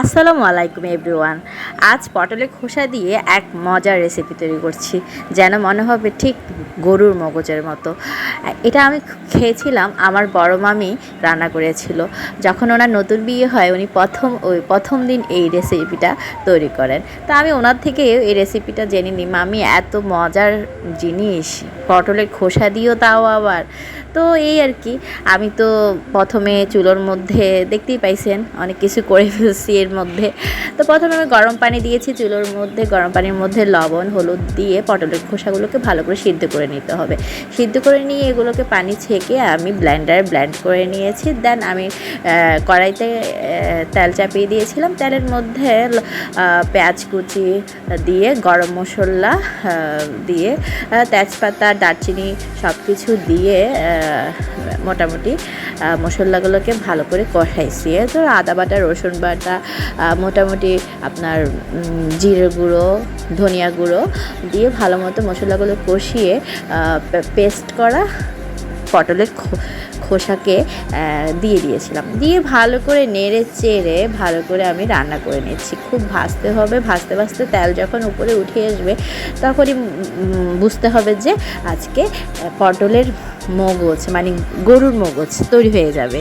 আসসালামু আলাইকুম এভরিওয়ান। আজ পটলে খোসা দিয়ে এক মজার রেসিপি তৈরি করছি, যেন মনে হবে ঠিক গরুর মগজের মতো। এটা আমি খেয়েছিলাম, আমার বড় মামি রান্না করেছিল। যখন ওনার নতুন বিয়ে হয়, উনি প্রথম, ওই প্রথম দিন এই রেসিপিটা তৈরি করেন। তো আমি ওনার থেকে এই রেসিপিটা জেনে নিই, মামি, এত মজার জিনিস, পটলের খোসা দিয়েও তাও আবার। তো এই আর কি, আমি তো প্রথমে চুলোর মধ্যে, দেখতেই পাইছেন, অনেক কিছু করে ফেলছি এর মধ্যে। তো প্রথমে আমি গরম পানি দিয়েছি চুলোর মধ্যে, গরম পানির মধ্যে লবণ, হলুদ দিয়ে পটলের খোসাগুলোকে ভালো করে সিদ্ধ করে নিতে হবে। সিদ্ধ করে নিয়ে এগুলোকে পানি ছেঁকে আমি ব্লেন্ডারে ব্লেন্ড করে নিয়েছি। দেন আমি কড়াইতে তেল চাপিয়ে দিয়েছিলাম। তেলের মধ্যে পেঁয়াজ কুচি দিয়ে, গরম মশলা দিয়ে তেজপাতা, দারচিনি সব কিছু দিয়ে মোটামুটি মশলাগুলোকে ভালো করে কষাইছি। তো আদা বাটা, রসুন বাটা মোটামুটি আপনার জিরে গুঁড়ো, ধনিয়া গুঁড়ো দিয়ে ভালো মতো মশলাগুলো কষিয়ে পেস্ট করা পটলের খোসাকে দিয়ে দিয়েছিলাম। দিয়ে ভালো করে নেড়ে চেড়ে ভালো করে আমি রান্না করে নিচ্ছি। খুব ভাজতে হবে, ভাজতে ভাজতে তেল যখন উপরে উঠে আসবে, তখনই বুঝতে হবে যে আজকে পটলের মগজ মানে গরুর মগজ তৈরি হয়ে যাবে।